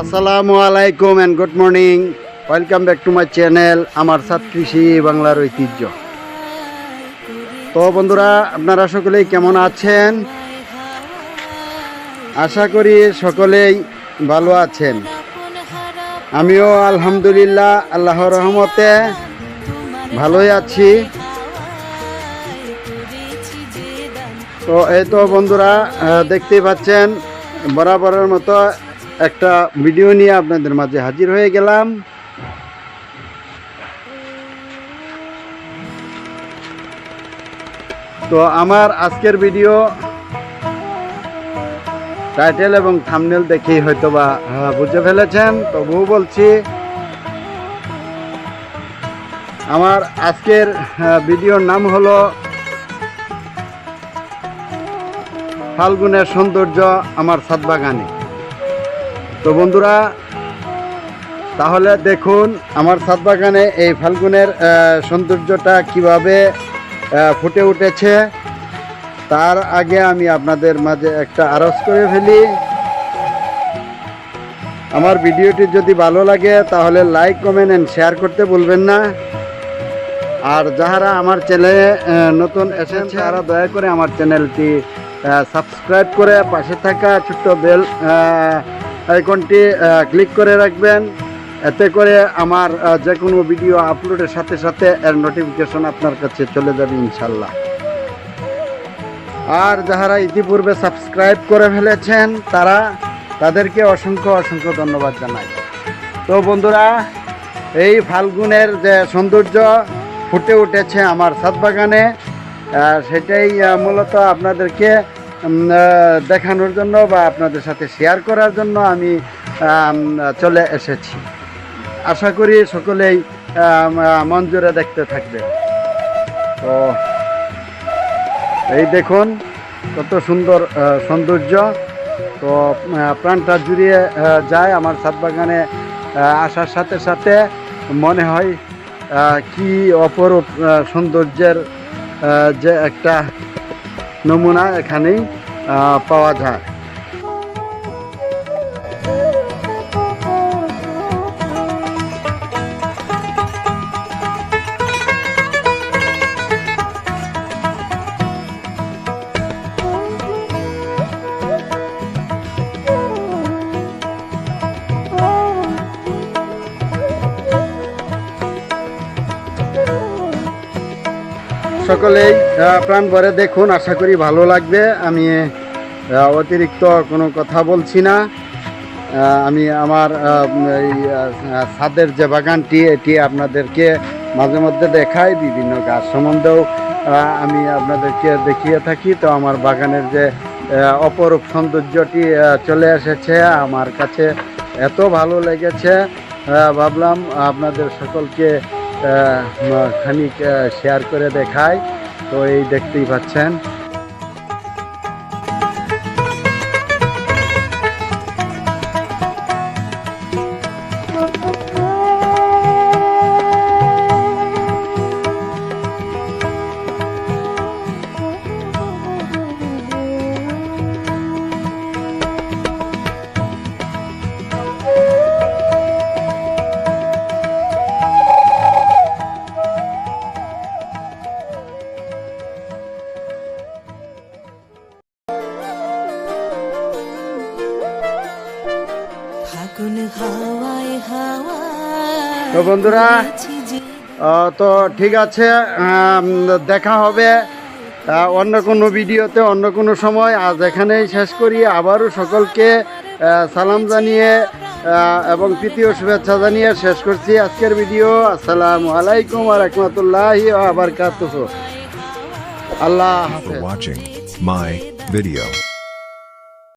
আসসালামু আলাইকুম and good morning welcome back to my channel আমার সাত কৃষি বাংলার ঐতিহ্য। তো বন্ধুরা, আপনারা সকলেই কেমন আছেন? আশা করি সকলেই ভালো আছেন। আমিও আলহামদুলিল্লাহ, আল্লাহর রহমতে ভালোই আছি। তো এই তো বন্ধুরা দেখতেই পাচ্ছেন, বরাবরের মতো একটা ভিডিও নিয়ে আপনাদের মাঝে হাজির হয়ে গেলাম। তো আমার আজকের ভিডিও টাইটেল এবং থামনেল দেখেই হয়তো বা আহ, বুঝে ফেলেছেন। তবুও বলছি আমার আজকের ভিডিওর নাম হলো ফাল্গুনের সৌন্দর্য আমার ছাদ বাগানে। তো বন্ধুরা, তাহলে দেখুন আমার ছাদ বাগানে এই ফাল্গুনের সৌন্দর্যটা কীভাবে ফুটে উঠেছে। তার আগে আমি আপনাদের মাঝে একটা আরজ করে ফেলি। আমার ভিডিওটি যদি ভালো লাগে, তাহলে লাইক, কমেন্ট অ্যান্ড শেয়ার করতে ভুলবেন না। আর যাহারা আমার চ্যানেলে নতুন এসেছেন তারা দয়া করে আমার চ্যানেলটি সাবস্ক্রাইব করে পাশে থাকা ছোট্ট বেল আইকনটি ক্লিক করে রাখবেন। এতে করে আমার যে কোনো ভিডিও আপলোডের সাথে সাথে এর নোটিফিকেশন আপনার কাছে চলে যাবে ইনশাল্লাহ। আর যাহারা ইতিপূর্বে সাবস্ক্রাইব করে ফেলেছেন, তারা তাদেরকে অসংখ্য অসংখ্য ধন্যবাদ জানাই। তো বন্ধুরা, এই ফাল্গুনের যে সৌন্দর্য ফুটে উঠেছে আমার ছাদ বাগানে সেটাই মূলত আপনাদেরকে দেখানোর জন্য বা আপনাদের সাথে শেয়ার করার জন্য আমি চলে এসেছি। আশা করি সকলেই জুড়ে দেখতে থাকবে। তো এই দেখুন, কত সুন্দর সৌন্দর্য। তো প্রাণটা জুড়িয়ে যায় আমার ছাদ বাগানে আসার সাথে সাথে মনে হয় কি অপরূপ সৌন্দর্যের যে একটা নমুনা এখানেই পাওয়া যায়। সকলেই প্রাণ ভরে দেখুন, আশা করি ভালো লাগবে। আমি অতিরিক্ত কোনো কথা বলছি না। আমি আমার এই ছাদের যে বাগানটি, এটি আপনাদেরকে মাঝে মধ্যে দেখাই, বিভিন্ন গাছ সম্বন্ধেও আমি আপনাদেরকে দেখিয়ে থাকি। তো আমার বাগানের যে অপরূপ সৌন্দর্যটি চলে এসেছে, আমার কাছে এত ভালো লেগেছে। ভাবলাম আপনাদের সকলকে খানিক শেয়ার করে দেখায়। তো এই দেখতেই পাচ্ছেন। তো বন্ধুরা, তো ঠিক আছে দেখা হবে অন্য কোনো ভিডিওতে অন্য কোনো সময়। আজ এখানেই শেষ করি। আবারও সকলকে সালাম জানিয়ে এবং তৃতীয় শুভেচ্ছা জানিয়ে শেষ করছি আজকের ভিডিও। আসসালামু আলাইকুম আর রহমতুল্লাহি আবার আল্লাহ হাফেজ। Watching my.